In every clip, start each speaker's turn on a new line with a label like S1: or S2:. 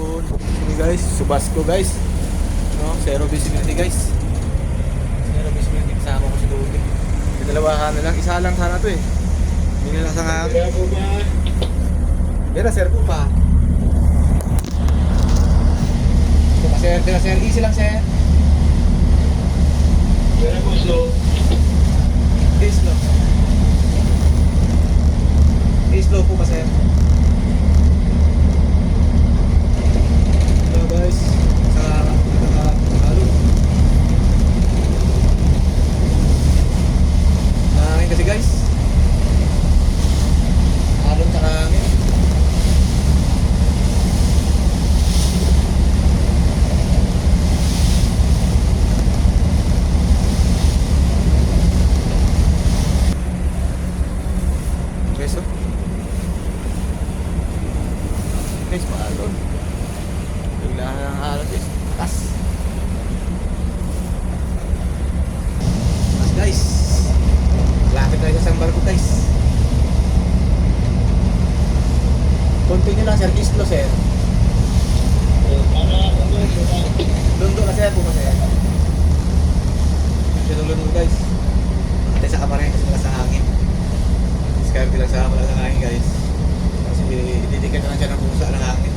S1: hapon. Ini guys, Subasco guys. No, zero visibility guys. Zero visibility kasama ko si Dodi. May dalawa ka na lang, isa lang sana to eh. Hindi nila sa nga. Tira sir po pa. Tira sir, tira sir, easy lang sir.
S2: Kaya po slow.
S1: Easy lang. Easy slow po pa sir. Hello guys. Sa nakakalo. Hangin kasi guys. Alon sa hangin. Peso. Guys, maalon. Biglaan ng alon guys. Tas. Tas guys. Lapit tayo sa San Barco guys. Continue lang sir, Islo sir.
S2: Para ako ba?
S1: Lundo na sir, pumo sir. Siya lundo guys. Tayo sa kamarin kasi wala sa hangin. Discard lang sa wala sa hangin guys. Kasi ididikit na lang siya ng pusa ng hangin.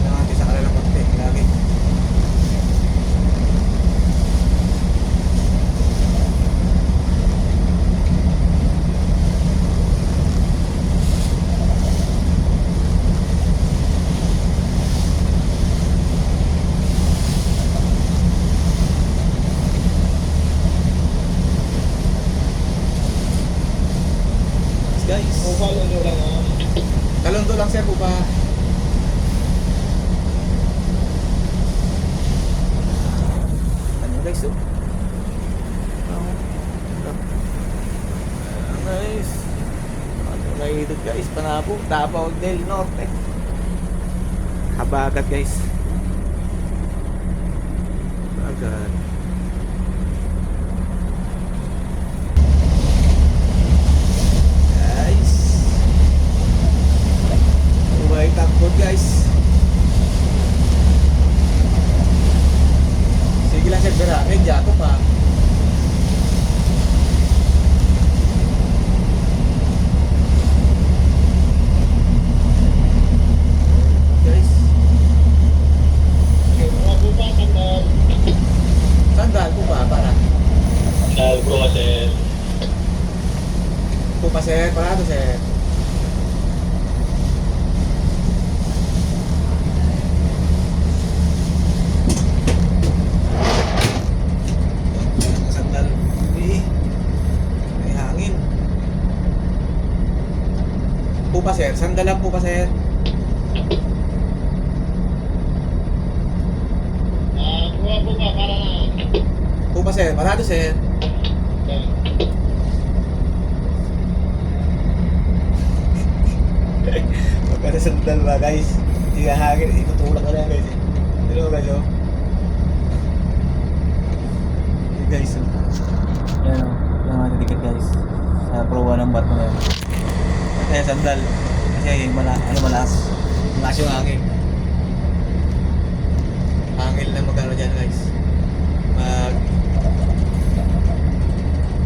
S1: Kailangan natin sa kanila ng konti, lagi. Guys,
S2: O follow nyo lang ah.
S1: Kalundo lang sir po pa. Ano guys oh? Ah. Ano na ito guys? Panabo. Davao del Norte. Habagat guys. Habagat. Guys. Buhay takbot guys. Sige lang sir, Bera. May jato pa. Guys,
S2: Okay, mga po ba? Sandal.
S1: sandal po ba? Para.
S2: Sandal po kasi.
S1: Po pa sir, parado sir. Sandal. Eh, may hangin. Po pa sir, sandal lang po pa sir.
S2: Ah, kuha po ba? Para na.
S1: Po pa sir, parado sir.
S2: Okay.
S1: Magkano sandal ba guys? Hindi ka hangin, itutulak ka na guys. Hello guys oh. Hey guys oh. Yan oh, yung mga titikit guys. Sa prowa ng barko na yan. Kaya sandal. Kasi mala, ano malakas. Malakas yung hangin. Hangin na magkano dyan guys. Mag...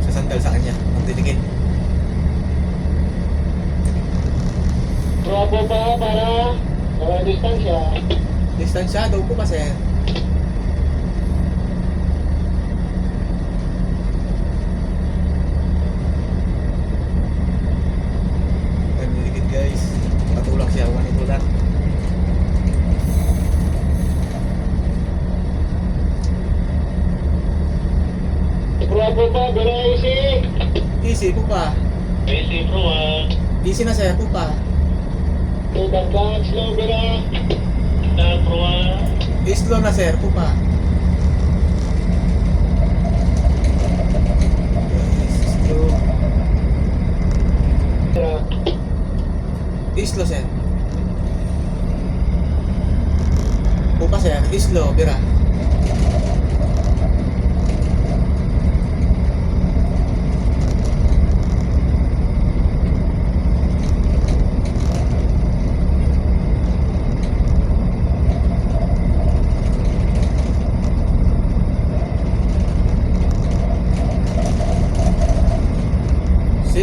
S1: Sa sandal sa kanya. Magtitikit.
S2: Kuha po ba? Para sa distansya.
S1: Distansyado po pa
S2: Kuha po ba? Pero easy.
S1: Easy po pa.
S2: Easy bro ah.
S1: Easy na sir po pa.
S2: Two back back. Slow bera. Sandal bro ah.
S1: Slow na sir po pa. Yes, slow.
S2: Bera.
S1: Slow sir. Po pa sir.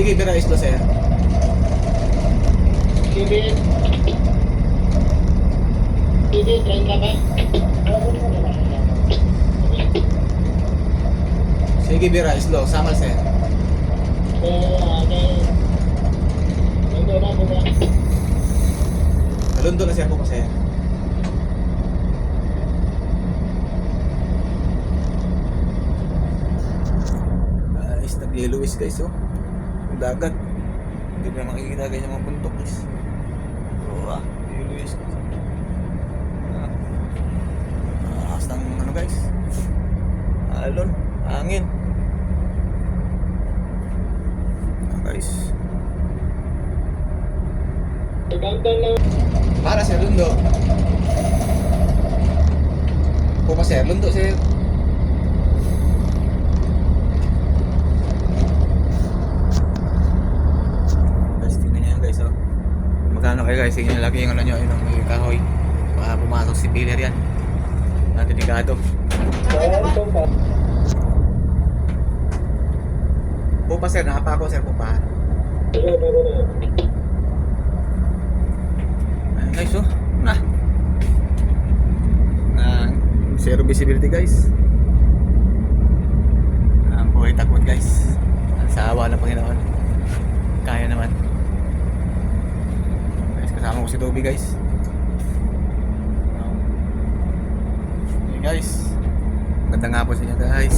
S1: Slow. Bira. Bira Islo, sir.
S2: Sige. Sige, try ka ba?
S1: Sige, Bira Islo. Samal, sir.
S2: Ito na,
S1: siya po pa, sir. Guys, nag-yellowish guys, oh. Dagat. Hindi mo na makikita ganyan mga bundok. Oo, ah. Yellowish guys. Ah. Ah, Akas ng ano, guys. Alon. Hangin. Ah, guys. Para sir Lundo. Sir Lundo sir. Guys, tingnan niyo yan guys oh. Tingnan niyo lagi yung ano nyo, yung may kahoy. Baka pumasok si pillar yan. Na delikado.
S2: Ito pa.
S1: Po pa sir, nakapa ako sir po pa.
S2: Ito, meron na.
S1: Ayun guys oh. Na. Na zero visibility guys. Ang buhay takot guys. Ang sawa ng Panginoon. Kaya naman. Kasama ko si Toby guys. Okay guys. Ganda nga po sa inyo guys.